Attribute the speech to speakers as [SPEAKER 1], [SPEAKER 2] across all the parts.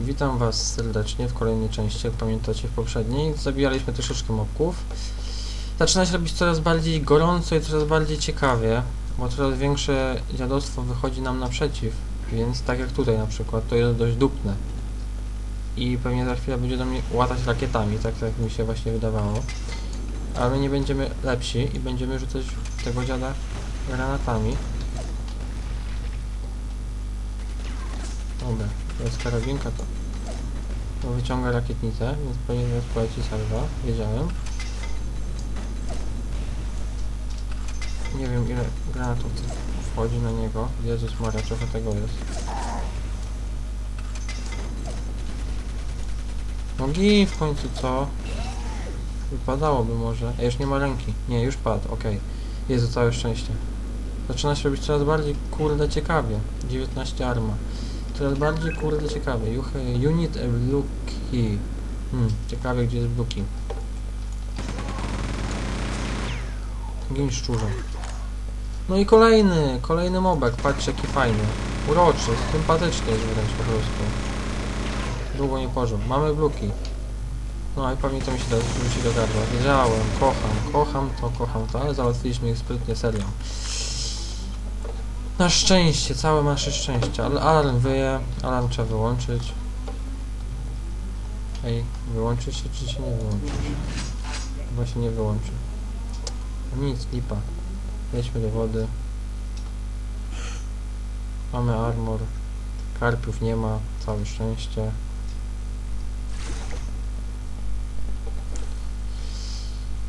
[SPEAKER 1] Witam Was serdecznie w kolejnej części, jak pamiętacie w poprzedniej. Zabijaliśmy troszeczkę mobków. Zaczyna się robić coraz bardziej gorąco i coraz bardziej ciekawie, bo coraz większe dziadostwo wychodzi nam naprzeciw, więc tak jak tutaj na przykład, to jest dość dupne. I pewnie za chwilę będzie do mnie łatać rakietami, tak jak mi się właśnie wydawało. Ale my nie będziemy lepsi i będziemy rzucać tego dziada granatami. Dobra, to jest karabinka to. To wyciąga rakietnicę, więc pewnie zaraz poleci salwa. Wiedziałem. Nie wiem ile granatów wchodzi na niego. Jezus Maria, trochę tego jest. No gin w końcu, co? Wypadałoby może. A już nie ma ręki. Nie, już padł, okej. Jezu, całe szczęście. Zaczyna się robić coraz bardziej kurde ciekawie. 19 arma. Coraz bardziej kurde have unit a blue key. Hmm, ciekawe gdzie jest blue key. Gin szczurze. No i kolejny, kolejny mobek, patrzcie jaki fajny. Uroczy, sympatyczny jest wręcz po prostu. Długo nie pożył. Mamy blue key. No i pewnie to mi się da rzucić do gardła. Wiedziałem, kocham, kocham to, kocham to, ale załatwiliśmy ich sprytnie serią. Na szczęście, całe nasze szczęście. Alarm wyje, alarm trzeba wyłączyć. Ej, wyłączy się czy się nie wyłączy? Chyba się nie wyłączy. Nic, lipa. Jedźmy do wody. Mamy armor. Karpiów nie ma, całe szczęście.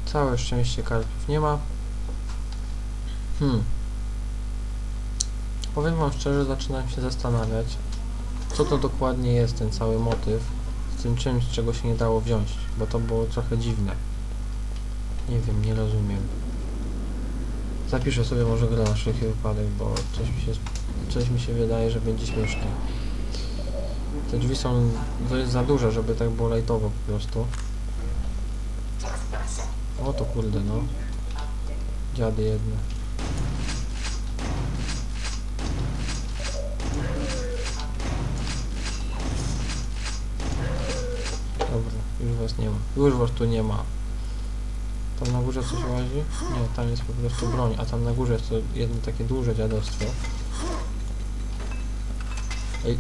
[SPEAKER 1] Całe szczęście karpiów nie ma. Hmm. Powiem wam szczerze, zaczynam się zastanawiać, co to dokładnie jest ten cały motyw z tym czymś, czego się nie dało wziąć, bo to było trochę dziwne. Nie wiem, nie rozumiem. Zapiszę sobie może grę na wszelki wypadek, bo coś mi się, coś mi się wydaje, że będzie śmiesznie. Te drzwi są dość za duże, żeby tak było lajtowo po prostu. O to kurde no. Dziady jedne. Już was nie ma. Już was tu nie ma. Tam na górze coś łazi? Nie, tam jest po prostu broń, a tam na górze jest to jedno takie duże dziadostwo. Ej.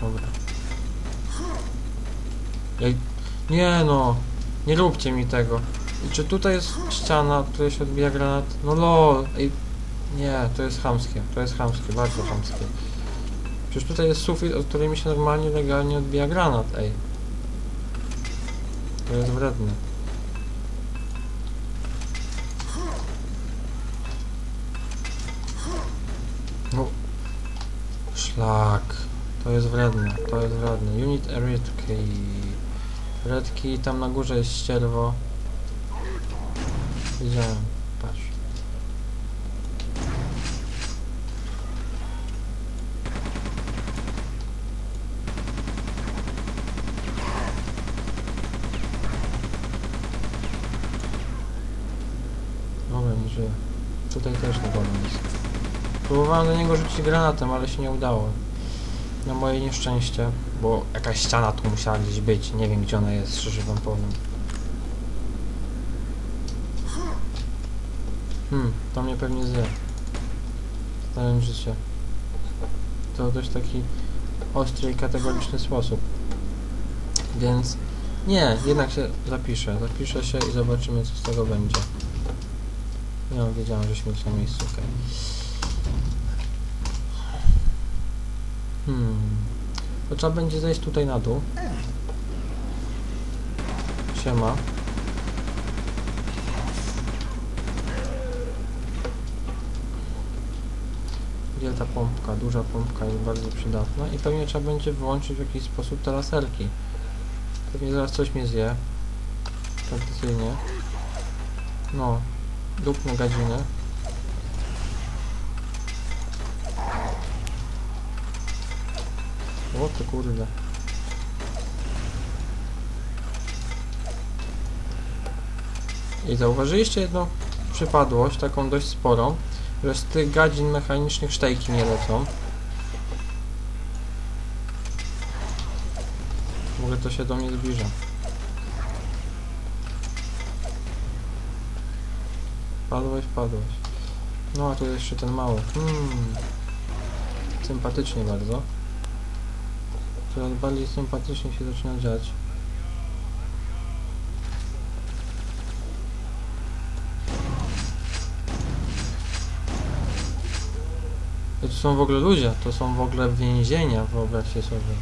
[SPEAKER 1] Dobra. Ej. Nie no! Nie róbcie mi tego. I czy tutaj jest ściana, od której się odbija granat? No lol! Ej. Nie, to jest chamskie. To jest chamskie, bardzo chamskie. Przecież tutaj jest sufit, od której mi się normalnie, legalnie odbija granat, ej. To jest wredne. No. Szlak. To jest wredne, to jest wredne. Unit a red key. Red key, tam na górze jest ścierwo. Widziałem, patrz. Dobra, nie żyje. Tutaj też dole jest. Próbowałem do niego rzucić granatem, ale się nie udało. Na moje nieszczęście, bo jakaś ściana tu musiała gdzieś być. Nie wiem gdzie ona jest, szczerze wam powiem. Hmm, to mnie pewnie zje. Znałem życie. To dość taki ostry i kategoryczny sposób. Więc nie, jednak się zapiszę. Zapiszę się i zobaczymy co z tego będzie. No, wiedziałem, że śmierć na miejscu, okej. Hmm. To trzeba będzie zejść tutaj na dół. Siema. Wielka pompka, duża pompka jest bardzo przydatna i pewnie trzeba będzie wyłączyć w jakiś sposób te laserki. Pewnie zaraz coś mnie zje. Tradycyjnie. No, lub magazyny. O to kurde. I zauważyliście jedną przypadłość, taką dość sporą, że z tych gadzin mechanicznych sztejki nie lecą. W ogóle to się do mnie zbliża. Padłeś, padłeś. No a tu jeszcze ten mały. Hmm. Sympatycznie bardzo. Coraz bardziej sympatycznie się zaczyna dziać. To są w ogóle ludzie, to są w ogóle więzienia, wyobraźcie sobie.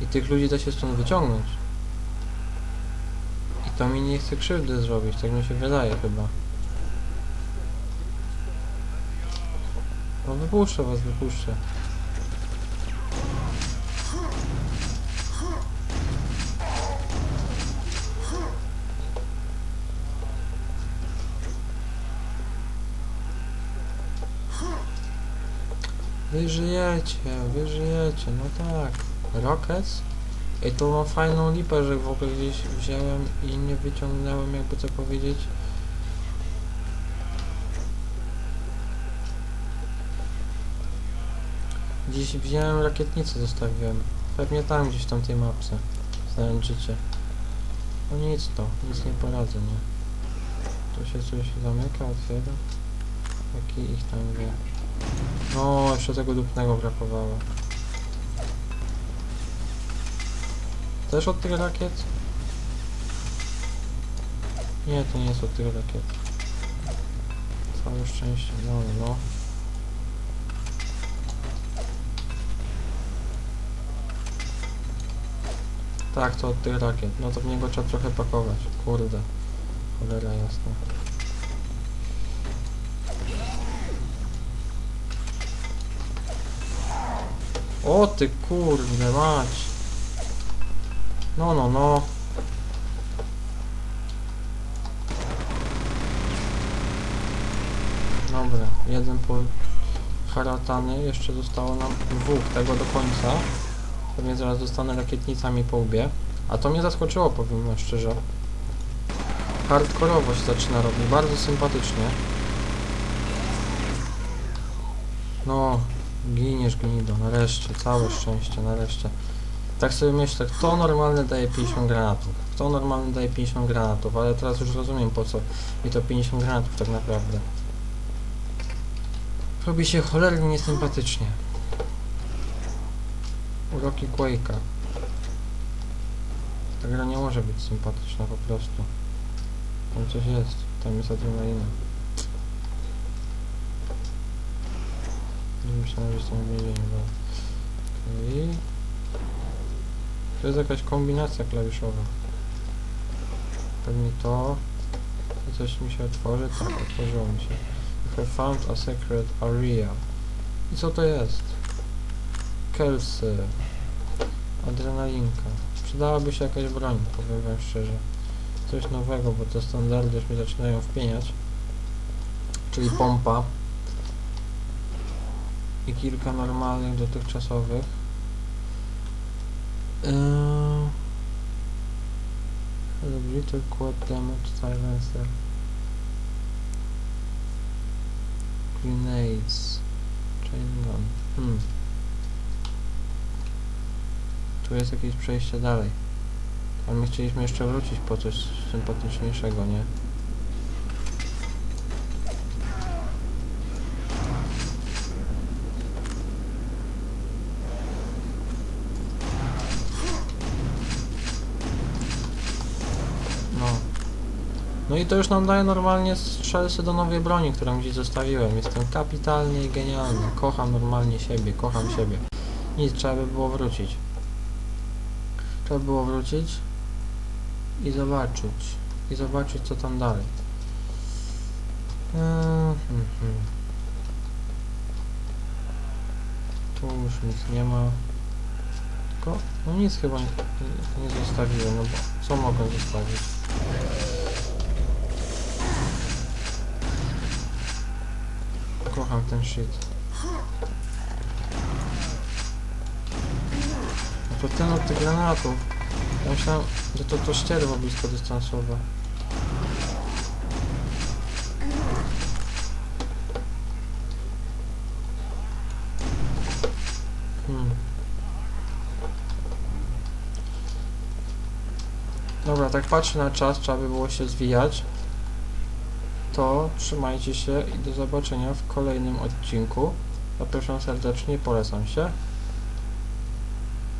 [SPEAKER 1] I tych ludzi da się stąd wyciągnąć. I to mi nie chce krzywdy zrobić, tak mi się wydaje chyba. Wypuszczę was, wypuszczę. Wy żyjecie, wy żyjecie, no tak. Rockets? I tu mam fajną lipę, że w ogóle gdzieś wziąłem i nie wyciągnąłem, jakby co powiedzieć. Gdzieś wziąłem rakietnicę, zostawiłem. Pewnie tam gdzieś w tamtej mapce. Znając życie. No nic to, nic nie poradzę, nie? Tu się coś zamyka, otwiera. Jaki ich tam wie. No, jeszcze tego dupnego brakowało. Też od tych rakiet? Nie, to nie jest od tych rakiet. Całe szczęście, no, no. Tak, to od tych rakiet. No to w niego trzeba trochę pakować. Kurde. Cholera jasna. O ty kurde mać. No, no, no. Dobra, jeden po haratany, jeszcze zostało nam dwóch tego do końca. Pewnie zaraz dostanę rakietnicami po łbie. A to mnie zaskoczyło, powiem szczerze. Hardkorowo się zaczyna robić, bardzo sympatycznie. No, giniesz gnido, nareszcie, całe szczęście, nareszcie. Tak sobie myślę, kto normalny daje 50 granatów? Kto normalny daje 50 granatów? Ale teraz już rozumiem po co mi to 50 granatów tak naprawdę. Robi się cholernie niesympatycznie. Uroki Quake'a. Ta gra nie może być sympatyczna po prostu. Tam coś jest, tam jest adrenalina. Nie myślałem, że jestem w więzieniu, bo... Okej. To jest jakaś kombinacja klawiszowa. Pewnie to... to coś mi się otworzy? Tak, otworzyło mi się. You have found a secret area. I co to jest? Kelsy. Adrenalinka. Przydałaby się jakaś broń, powiem wam szczerze. Coś nowego, bo te standardy już mi zaczynają wpieniać. Czyli pompa. I kilka normalnych, dotychczasowych. Yy... Little Quad Damage Silencer. Grenades. Chain gun. Hmm. Tu jest jakieś przejście dalej. Ale my chcieliśmy jeszcze wrócić po coś sympatyczniejszego, nie? No. No i to już nam daje normalnie strzelcy do nowej broni, którą gdzieś zostawiłem. Jestem kapitalnie i genialny. Kocham normalnie siebie, kocham siebie. Nic, trzeba by było wrócić. Trzeba było wrócić i zobaczyć. I zobaczyć co tam dalej. Eee, mhm. Tu już nic nie ma. Tylko, no nic chyba nie, nie zostawiłem, no bo co mogę zostawić? Kocham ten shit. To ten od tych granatów. Ja myślałem, że to to ścierwo bliskodystansowe. Hmm. Dobra, tak patrzę na czas, trzeba by było się zwijać. To trzymajcie się i do zobaczenia w kolejnym odcinku. Zapraszam serdecznie, polecam się.